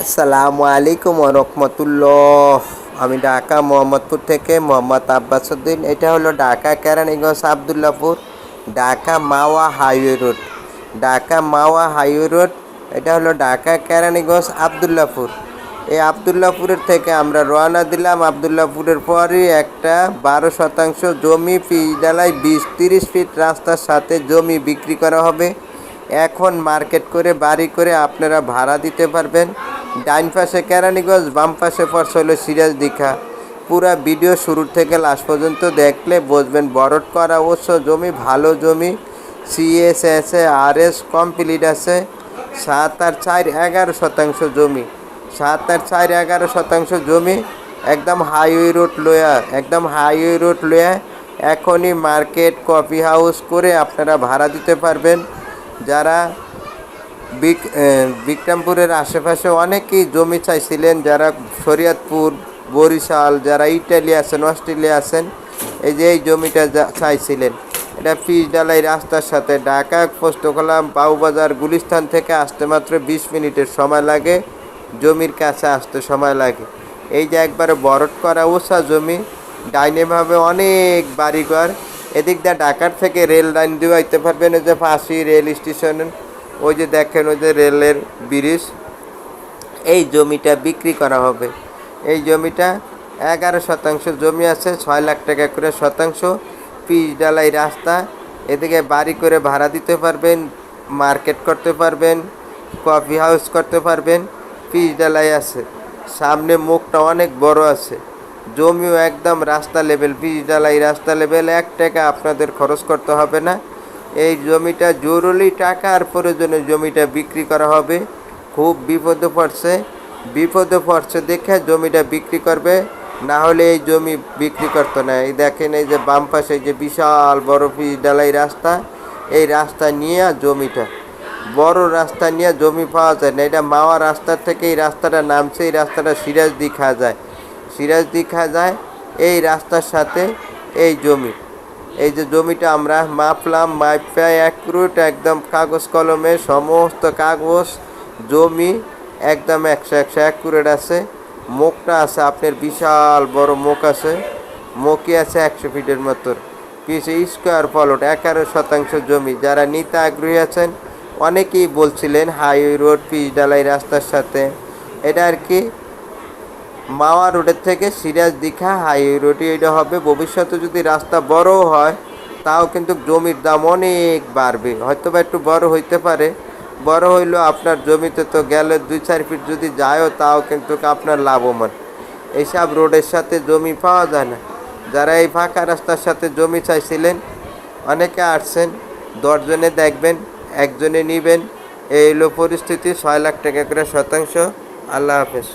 আসসালামু আলাইকুম রহমতুল্লাহ। আমি ঢাকা মোহাম্মদপুর থেকে মোহাম্মদ আব্বাসুদ্দিন এটা হলো Dhaka Keraniganj Abdullapur Dhaka Mawa highway road. Dhaka Mawa highway road, এটা হলো ঢাকা কেরানীগঞ্জ আবদুল্লাপুর এই আবদুল্লাপুরের থেকে আমরা রওনা দিলাম। আবদুল্লাপুরের পরই একটা বারো শতাংশ জমি পিডালায় বিশ, তিরিশ ফিট রাস্তার সাথে জমি বিক্রি করা হবে। এখন মার্কেট করে, বাড়ি করে আপনারা ভাড়া দিতে পারবেন। ডাইন পাশে কেরানীগঞ্জ, বাম পাশে পড়ছে হলো সিরাজ দীঘা। পুরা ভিডিও শুরুর থেকে লাস্ট পর্যন্ত দেখলে বুঝবেন বরট করা অবশ্য জমি ভালো জমি সিএস আছে আর এস কমপ্লিট আছে, সাত আর চার এগারো শতাংশ জমি। সাত আর চার এগারো শতাংশ জমি, একদম হাইওয়ে রোড লোয়া, একদম হাইওয়ে রোড লয়া। এখনই মার্কেট কফি হাউস করে আপনারা ভাড়া দিতে পারবেন। যারা বিক্রমপুরের আশেপাশে অনেকেই জমি চাইছিলেন, যারা শরীয়তপুর, বরিশাল, যারা ইটালি আছেন, অস্ট্রেলিয়া আছেন, এই যে এই জমিটা চাইছিলেন। এটা পিচ ডালাই রাস্তার সাথে ঢাকা পোস্তকলা বাউবাজার গুলিস্তান থেকে আসতে মাত্র বিশ মিনিটের সময় লাগে, জমির কাছে আসতে সময় লাগে। এই যে একবারে বরট করা ওষা জমি ডাইনেভাবে অনেক বাড়িঘর, এদিক দিয়ে ঢাকার থেকে রেল লাইন দিয়ে আইতে পারবেন যে ফাঁসি, রেল স্টেশন ওই যে দেখেন, ওই যে রেলের ব্রিজ। এই জমিটা বিক্রি করা হবে। এই জমিটা এগারো শতাংশ জমি আছে, ছয় লাখ টাকা করে শতাংশ। পিচ ডালাই রাস্তা, এদিকে বাড়ি করে ভাড়া দিতে পারবেন, মার্কেট করতে পারবেন, কফি হাউস করতে পারবেন, পিচ ডালাই আছে। সামনে মুখটা অনেক বড় আছে। জমিও একদম রাস্তা লেভেল, পিচ ডালাই রাস্তা লেভেল, এক টাকা আপনাদের খরচ করতে হবে না। এই জমিটা জরুরি টাকার প্রয়োজনে জমিটা বিক্রি করা হবে। খুব বিপদে পড়ছে। বিপদে পড়ছে দেখে জমিটা বিক্রি করবে। না হলে এই জমি বিক্রি করতো না। এই দেখেন এই যে বাম পাশে যে বিশাল বড় ডালাই রাস্তা, এই রাস্তা নিয়ে জমিটা। বড় রাস্তা নিয়ে জমি পাওয়া যায় না। এটা মাওয়া রাস্তার থেকে এই রাস্তাটা নামছে, এই রাস্তাটা সিরাজ দিঘা যায়। সিরাজ দিঘা যায় এই রাস্তার সাথে এই জমি। এই যে জমিটা আমরা মাপলাম, মাপা অ্যাকুরেট একদম কাগজ কলমে সমস্ত কাগজ, জমি একদম একশো একশো অ্যাকুরেট আছে। মুখটা আছে, আপনার বিশাল বড় মুখ আছে। মুখই আছে একশো ফিটের মতো। কিছু স্কোয়ার প্লট এগারো শতাংশ জমি। যারা নিতে আগ্রহী আছেন, অনেকেই বলছিলেন হাইওয়ে রোড, পিচ ডালাই রাস্তার সাথে। এটা আর কি মাওয়া রোডের থেকে সিরাজ দীঘা হাইওয়ে রোডে এটা হবে। ভবিষ্যতে যদি রাস্তা বড় হয়, তাও কিন্তু জমির দাম অনেক বাড়বে। হয়তো বা একটু বড় হইতে পারে। বড় হইলেও আপনার জমিতে তো গেলে দুই চার ফিট যদি যায়ও, তাও কিন্তু আপনার লাভবান। এইসব রোডের সাথে জমি পাওয়া যায় না। যারা এই ফাঁকা রাস্তার সাথে জমি চাইছিলেন, অনেকে আসছেন, দশজনে দেখবেন, একজনে নিবেন। এই হলো পরিস্থিতি। ছয় লাখ টাকা করে শতাংশ। আল্লাহ হাফেজ।